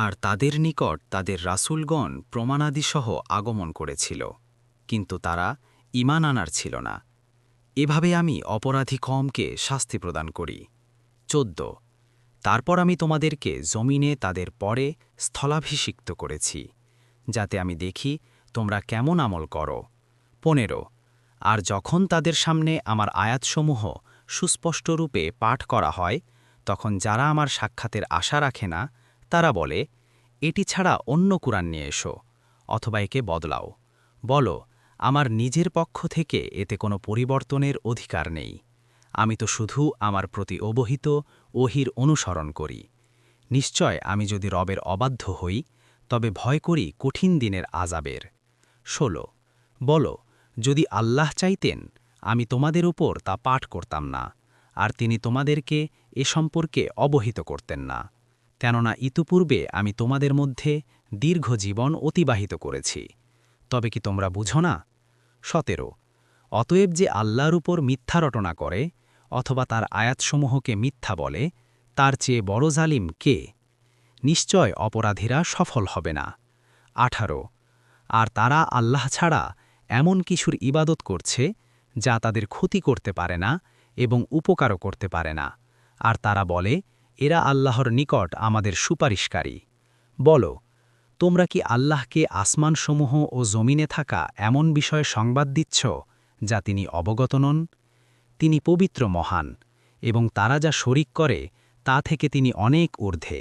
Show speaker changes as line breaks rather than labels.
আর তাদের নিকট তাদের রাসূলগণ প্রমাণাদিসহ আগমন করেছিল, কিন্তু তারা ঈমান আনার ছিল না। এভাবে আমি অপরাধী কমকে শাস্তি প্রদান করি। চোদ্দ। তারপর আমি তোমাদেরকে জমিনে তাদের পরে স্থলাভিষিক্ত করেছি, যাতে আমি দেখি তোমরা কেমন আমল করো। পনেরো। আর যখন তাদের সামনে আমার আয়াতসমূহ সুস্পষ্টরূপে পাঠ করা হয়, তখন যারা আমার সাক্ষাতের আশা রাখে না তারা বলে, এটি ছাড়া অন্য কুরআন নিয়ে এসো, অথবা একে বদলাও। বলো, আমার নিজের পক্ষ থেকে এতে কোনো পরিবর্তনের অধিকার নেই। আমি তো শুধু আমার প্রতি অবহিত, ওহির অনুসরণ করি। নিশ্চয় আমি যদি রবের অবাধ্য হই, তবে ভয় করি কঠিন দিনের আজাবের ১৬ বলো, যদি আল্লাহ চাইতেন, আমি তোমাদের উপর তা পাঠ করতাম না, আর তিনি তোমাদেরকে এ সম্পর্কে অবহিত করতেন না। কেননা ইতুপূর্বে আমি তোমাদের মধ্যে দীর্ঘ জীবন অতিবাহিত করেছি। তবে কি তোমরা বুঝো না? সতেরো, অতএব যে আল্লাহর উপর মিথ্যা রটনা করে অথবা তার আয়াতসমূহকে মিথ্যা বলে, তার চেয়ে বড় জালিম কে? নিশ্চয় অপরাধীরা সফল হবে না। আঠারো, আর তারা আল্লাহ ছাড়া এমন কিছুর ইবাদত করছে যা তাদের ক্ষতি করতে পারে না এবং উপকারও করতে পারে না। আর তারা বলে এরা আল্লাহর নিকট আমাদের সুপারিশকারী। বল, তোমরা কি আল্লাহকে আসমানসমূহ ও জমিনে থাকা এমন বিষয়ে সংবাদ দিচ্ছ, যা তিনি অবগত নন? তিনি পবিত্র মহান, এবং তারা যা শরিক করে, তা থেকে তিনি অনেক ঊর্ধ্বে।